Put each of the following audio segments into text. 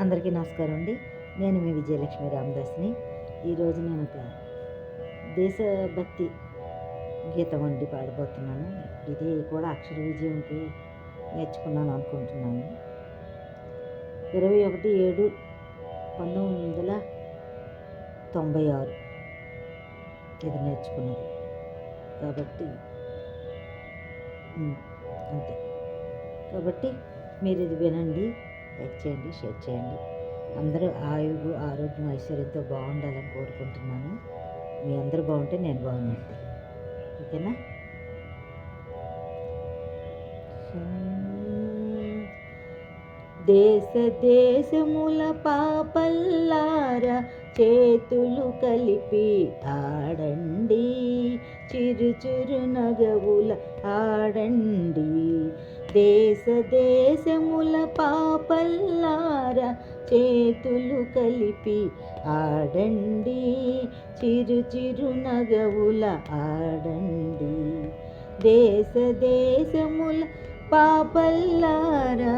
అందరికీ నమస్కారం అండి. నేను మీ విజయలక్ష్మి రామదాస్ని. ఈరోజు నేను ఒక దేశభక్తి గీతం అండి పాడబోతున్నాను. ఇది కూడా అక్షర విజయంకి నేర్చుకున్నాను అనుకుంటున్నాను. ఇరవై ఒకటి ఏడు పంతొమ్మిది వందల తొంభై ఆరు ఇది నేర్చుకున్నది. కాబట్టి అంతే. కాబట్టి మీరు ఇది వినండి. లైక్ చేయండి షేర్ చేయండి. అందరూ ఆయుగు ఆరోగ్యం ఐశ్వర్యంతో బాగుండాలని కోరుకుంటున్నాను. మీ అందరూ బాగుంటే నేను బాగున్నట్టు ఓకేనా? దేశ దేశముల పాపల్లారా చేతులు కలిపి ఆడండి. చిరు చిరు నగవుల ఆడండి. దేశ దేశముల పాపల్లారా చేతులు కలిపి ఆడండి చిరు చిరు నగవుల ఆడండి. దేశ దేశముల పాపల్లారా.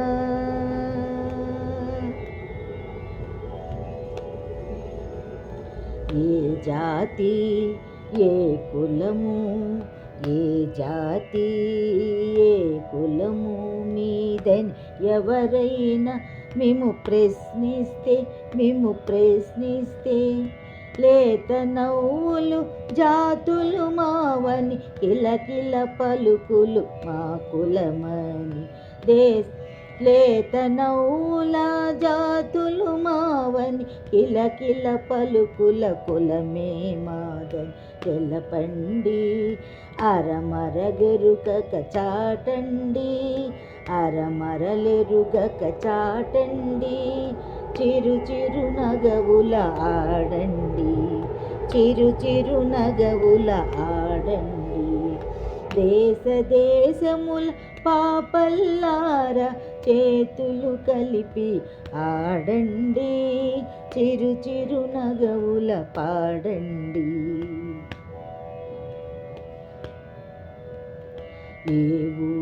ఏ జాతి ఏ కులము ఏ జాతి ఎవరైనా మేము ప్రశ్నిస్తే మేము ప్రశ్నిస్తే లేత నవ్వులు జాతులు మావని కిలకిల పలుకులు మా కులమని దేశ లేత నవ్వుల జాతులు మావని కిలకిల పలుకుల కులమే మాదని తెలపండి. అరమరగెరుగక చాటండి. అరమరలెరుగక చాటండి. చిరు చిరు నగవుల ఆడండి. చిరు చిరు నగవుల ఆడండి. దేశ దేశముల పాపల్లార చేతులు కలిపి ఆడండి. చిరు చిరు నగవుల పాడండి. ఏ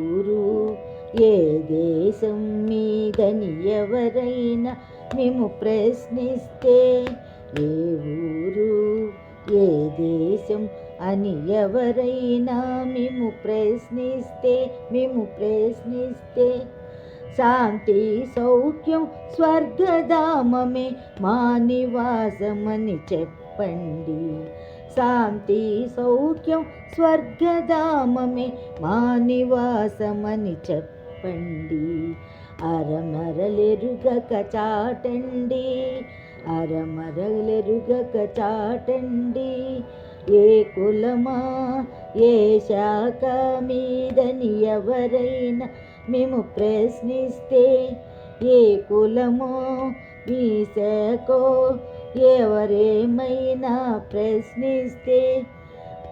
ఏ దేశం మీదని ఎవరైనా మేము ప్రశ్నిస్తే ఏ ఊరు ఏ దేశం అని ఎవరైనా మేము ప్రశ్నిస్తే మేము ప్రశ్నిస్తే శాంతి సౌఖ్యం స్వర్గధామమే మా నివాసమని చెప్పండి. శాంతి సౌఖ్యం స్వర్గధామమే మా నివాసమని చెప్పండి చెప్పండి అరమరలెరుగక చాటండి. అరమరలెరుగక చాటండి. ఏ కులమా ఏ శాఖ మీదని ఎవరైనా మేము ప్రశ్నిస్తే ఏ కులమో మీ శాఖో ఎవరేమైనా ప్రశ్నిస్తే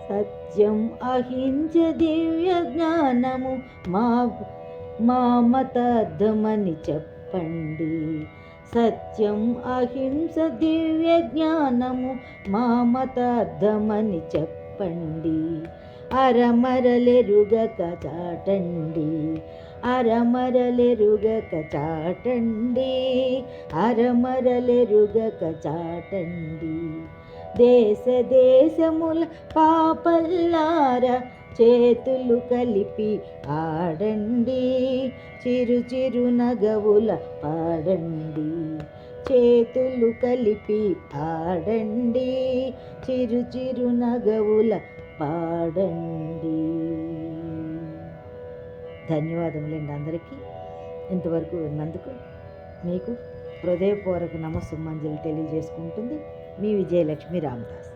సత్యం అహింస దివ్య జ్ఞానము మా మా మతార్థమని చెప్పండి. సత్యం అహింస దివ్య జ్ఞానము మా మతార్థమని చెప్పండి. అరమరలెరుగక చాటండి. అరమరలెరుగక చాటండి. అరమరలెరుగక చాటండి. దేశ దేశముల పాపల్లారా చేతులు కలిపి ఆడండి చిరు చిరు నగవుల పాడండి. చేతులు కలిపి ఆడండి చిరు చిరు నగవుల పాడండి. ధన్యవాదములండి అందరికీ. ఇంతవరకు విన్నందుకు మీకు హృదయపూర్వక నమస్సుమంజలి తెలియజేసుకుంటుంది. మీ విజయలక్ష్మి రామదాస్.